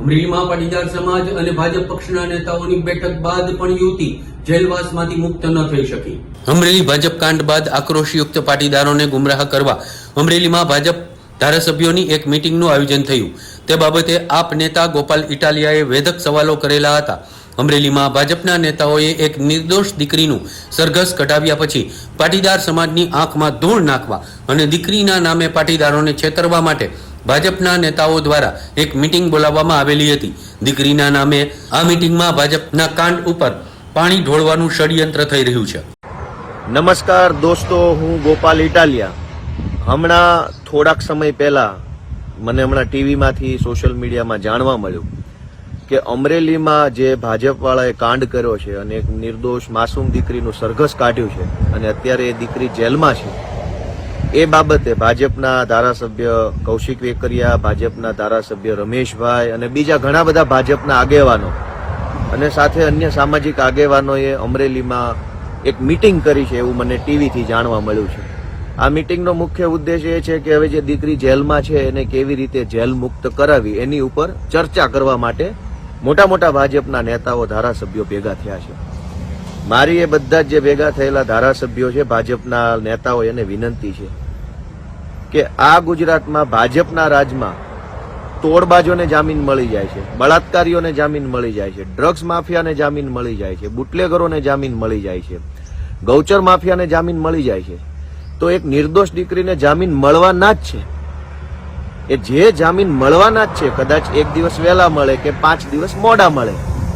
અમરેલીમાં પાટીદાર સમાજ અને ભાજપ પક્ષના નેતાઓની બેઠક બાદ પણ યુવતી જેલવાસમાંથી મુક્ત ન થઈ શકી. અમરેલી ભાજપ કાંડ બાદ આક્રોશયુક્ત પાટીદારોને ગુમરાહ કરવા અમરેલીમાં ભાજપ ધારાસભ્યોની એક મીટિંગનું આયોજન થયું. તે બાબતે આપ નેતા ગોપાલ ઇટાલિયાએ વેધક સવાલો કરેલા હતા. અમરેલીમાં ભાજપના નેતાઓએ એક નિર્દોષ દીકરીનું સરઘસ કઢાવ્યા પછી પાટીદાર સમાજની આંખમાં ધૂળ નાખવા અને દીકરીના નામે પાટીદારોને છેતરવા માટે ભાજપના નેતાઓ દ્વારા એક મીટિંગ બોલાવવામાં આવેલી હતી. દીકરીના નામે આ મીટિંગમાં ભાજપના કાંડ ઉપર પાણી ઢોળવાનું ષડયંત્ર થઈ રહ્યું છે. નમસ્કાર દોસ્તો, હું ગોપાલ ઇટાલિયા. હમણાં થોડાક સમય પહેલા મને હમણાં ટીવીમાંથી, સોશિયલ મીડિયામાં જાણવા મળ્યું કે અમરેલીમાં જે ભાજપવાળાએ કાંડ કર્યો છે અને એક નિર્દોષ માસૂમ દીકરીનું સરઘસ કાઢ્યું છે અને અત્યારે એ દીકરી જેલમાં છે એ બાબતે ભાજપના ધારાસભ્ય કૌશિક વેકરિયા, ભાજપના ધારાસભ્ય રમેશભાઈ અને બીજા ઘણા બધા ભાજપના આગેવાનો અને સાથે અન્ય સામાજિક આગેવાનોએ અમરેલીમાં એક મીટિંગ કરી છે એવું મને ટીવીથી જાણવા મળ્યું છે. આ મીટિંગનો મુખ્ય ઉદ્દેશ એ છે કે હવે જે દીકરી જેલમાં છે એને કેવી રીતે જેલ મુક્ત કરાવી એની ઉપર ચર્ચા કરવા માટે મોટા મોટા ભાજપના નેતાઓ ધારાસભ્યો ભેગા થયા છે. મારી એ બધા જ ભેગા થયેલા ધારાસભ્યો છે, ભાજપના નેતાઓ એને વિનંતી છે. કે આ ગુજરાતમાં ભાજપના રાજમાં તોડબાજોને જામીન મળી જાય છે, બળાત્કારીઓને જામીન મળી જાય છે, ડ્રગ્સ માફિયાને જામીન મળી જાય છે, બુટલેગરોને જામીન મળી જાય છે, ગૌચર માફિયાને જામીન મળી જાય છે. તો એક નિર્દોષ દીકરીને જામીન મળવાના જ છે. એ જે જામીન મળવાના જ છે, કદાચ એક દિવસ વહેલા મળે કે પાંચ દિવસ મોડા મળે.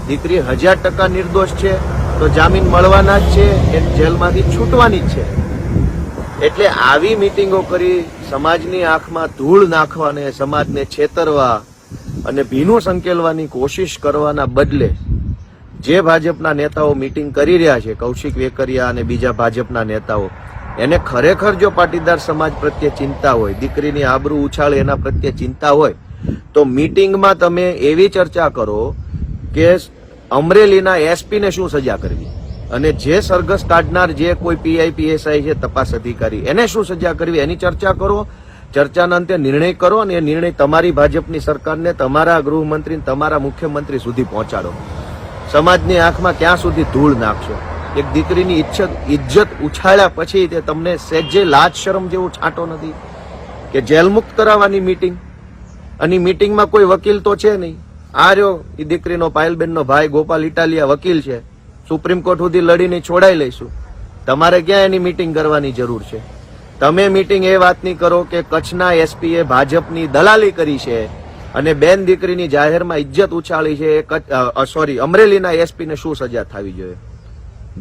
દીકરી હજાર ટકા નિર્દોષ છે, તો જામીન મળવાના જ છે એ જેલમાંથી છૂટવાની જ છે. એટલે આવી મિટિંગો કરી સમાજની આંખમાં ધૂળ નાખવાને, સમાજને છેતરવા અને ભીનું સંકેલવાની કોશિશ કરવાના બદલે જે ભાજપના નેતાઓ મિટિંગ કરી રહ્યા છે, કૌશિક વેકરિયા અને બીજા ભાજપના નેતાઓ, એને ખરેખર જો પાટીદાર સમાજ પ્રત્યે ચિંતા હોય, દીકરીની આબરૂ ઉછાળે એના પ્રત્યે ચિંતા હોય, તો મિટિંગમાં તમે એવી ચર્ચા કરો કે અમરેલીના એસપીને શું સજા કરવી? અને જે સરઘસ કાઢનાર જે કોઈ પીઆઈ પીએસઆઈ છે, તપાસ અધિકારી. એને શું સજા કરવી? એની ચર્ચા કરો. ચર્ચાના અંતે નિર્ણય કરો અને એ નિર્ણય તમારી ભાજપની સરકારને, તમારા ગૃહમંત્રી તમારા મુખ્યમંત્રી સુધી પહોંચાડો. સમાજની આંખમાં ક્યાં સુધી ધૂળ નાખશો? એક દીકરીની ઈચ્છત ઇજ્જત ઉછાળ્યા પછી તે તમને સહેજે લાજ શરમ જેવું છાંટો નથી કે જેલમુક્ત કરાવવાની મીટિંગ અને મીટિંગમાં કોઈ વકીલ તો છે નહીં. આ રહ્યો એ દીકરીનો પાયલબેનનો ભાઈ ગોપાલ ઇટાલિયા વકીલ છે. સુપ્રીમ કોર્ટ સુધી લડીને છોડાઈ લઈશું. તમારે ક્યાં એની મીટિંગ કરવાની જરૂર છે? તમે મીટિંગ એ વાતની કરો કે કચ્છના એસપીએ ભાજપની દલાલી કરી છે અને બેન દીકરીની જાહેરમાં ઇજ્જત ઉછાળી છે, એ સોરી અમરેલીના એસપીને શું સજા થવી જોઈએ?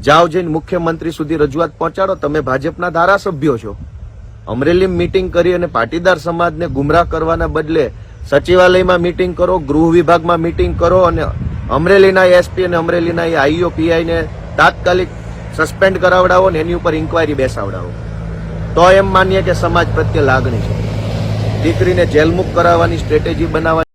જાઓ જઈને મુખ્યમંત્રી સુધી રજૂઆત પહોંચાડો. તમે ભાજપના ધારાસભ્યો છો. અમરેલી મીટિંગ કરી અને પાટીદાર સમાજને ગુમરાહ કરવાના બદલે સચિવાલયમાં મીટિંગ કરો, ગૃહ વિભાગમાં મીટિંગ કરો અને અમરેલીના એસપી અને અમરેલીના આઈઓ પીઆઈને તાત્કાલિક સસ્પેન્ડ કરાવડાવો ને એની ઉપર ઇન્કવાયરી બેસાવડાવો. તો એમ માનીએ કે સમાજ પ્રત્યે લાગણી છે. દીકરીને જેલમુક્ત કરાવવાની સ્ટ્રેટેજી બનાવવાની